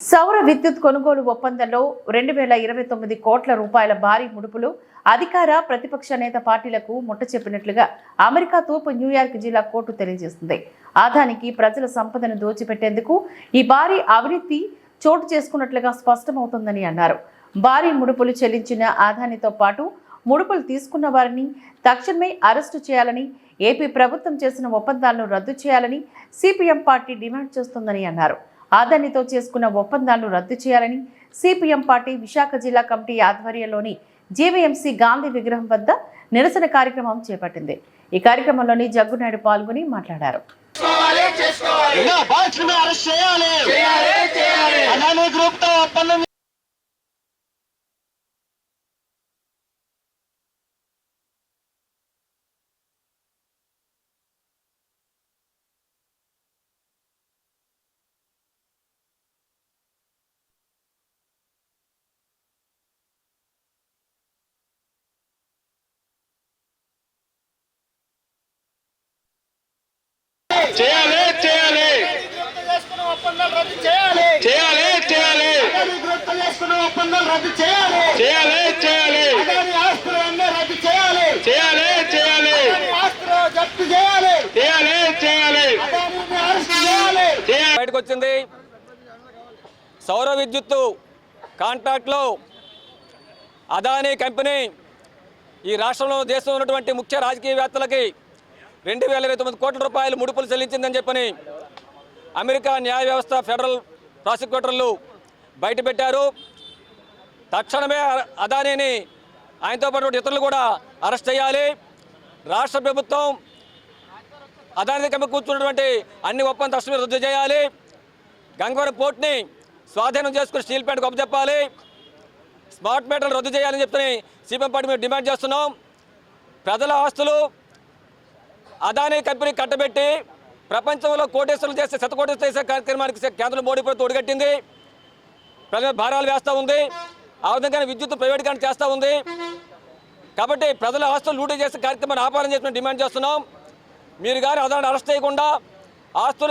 సౌర విద్యుత్ కొనుగోలు ఒప్పందంలో రెండు వేల ఇరవై తొమ్మిది కోట్ల రూపాయల భారీ ముడుపులు అధికార ప్రతిపక్ష నేత పార్టీలకు ముట్ట చెప్పినట్లుగా అమెరికా తూర్పు న్యూయార్క్ జిల్లా కోర్టు తెలియజేస్తుంది. ఆదానికి ప్రజల సంపదను దోచిపెట్టేందుకు ఈ భారీ అవినీతి చోటు చేసుకున్నట్లుగా స్పష్టమవుతుందని అన్నారు. భారీ ముడుపులు చెల్లించిన ఆదానితో పాటు ముడుపులు తీసుకున్న వారిని తక్షణమే అరెస్టు చేయాలని ఏపీ ప్రభుత్వం చేసిన ఒప్పందాలను రద్దు చేయాలని సిపిఎం పార్టీ డిమాండ్ చేస్తోందని అన్నారు. ఆదానితో చేసుకున్న ఒప్పందాలను రద్దు చేయాలని సిపిఎం పార్టీ విశాఖ జిల్లా కమిటీ ఆధ్వర్యంలోని జేవీఎంసీ గాంధీ విగ్రహం వద్ద నిరసన కార్యక్రమం చేపట్టింది. ఈ కార్యక్రమంలోని జగ్గునాయుడు పాల్గొని మాట్లాడారు ఇంకా బాక్స్ని అరెస్ట్ చేయాలి అదానీ గ్రూప్తో ఒప్పందం చేయాలి చేయాలి చేసుకున్న ఒప్పందాలు రద్దు చేయాలి. చేయాలి చేయాలి. అదాని గ్రూప్తో చేసుకున్న ఒప్పందాలు రద్దు చేయాలి. చేయాలి చేయాలి. అదాని ఆస్తులు అన్నీ రద్దు చేయాలి. చేయాలి చేయాలి. అదాని ఆస్తులు జప్తు చేయాలి. చేయాలి చేయాలి. అదానిని అరెస్ట్ చేయాలి. చేయాలి. బయటకు వచ్చింది సౌర విద్యుత్తు కాంట్రాక్ట్లో అదానీ కంపెనీ ఈ రాష్ట్రంలో దేశంలో ఉన్నటువంటి ముఖ్య రాజకీయవేత్తలకి రెండు వేల ఇరవై తొమ్మిది కోట్ల రూపాయలు ముడుపులు చెల్లించిందని చెప్పని అమెరికా న్యాయ వ్యవస్థ ఫెడరల్ ప్రాసిక్యూటర్లు బయటపెట్టారు. తక్షణమే అదానీని ఆయనతో పాటు ఇతరులు కూడా అరెస్ట్ చేయాలి. రాష్ట్ర ప్రభుత్వం అదాని కమిటీ కూర్చున్నటువంటి అన్ని ఒప్పంద తక్షణమే రద్దు చేయాలి. గంగవరం పోర్ట్ని స్వాధీనం చేసుకుని స్టీల్ ప్లాంట్ చెప్పాలి స్మార్ట్ మీటర్లు రద్దు చేయాలని చెప్తే సిపిఎం పార్టీ మేము డిమాండ్ చేస్తున్నాం. ప్రజల ఆస్తులు అదానీ కంపెనీ కట్టబెట్టి ప్రపంచంలో కోటేశ్వరులు చేసే శతకోటేశ్వరులు చేసే కార్యక్రమానికి కేంద్రం మోడీ ప్రభుత్వం ఒడిగట్టింది. ప్రజల భారాలు వేస్తూ ఉంది. ఆ విధంగా విద్యుత్ ప్రైవేటీకరణ చేస్తూ ఉంది. కాబట్టి ప్రజల ఆస్తులు లూటీ చేసే కార్యక్రమాన్ని ఆపాలని చెప్పి డిమాండ్ చేస్తున్నాం. మీరు గారు అదనాన్ని అరెస్ట్ చేయకుండా ఆస్తులు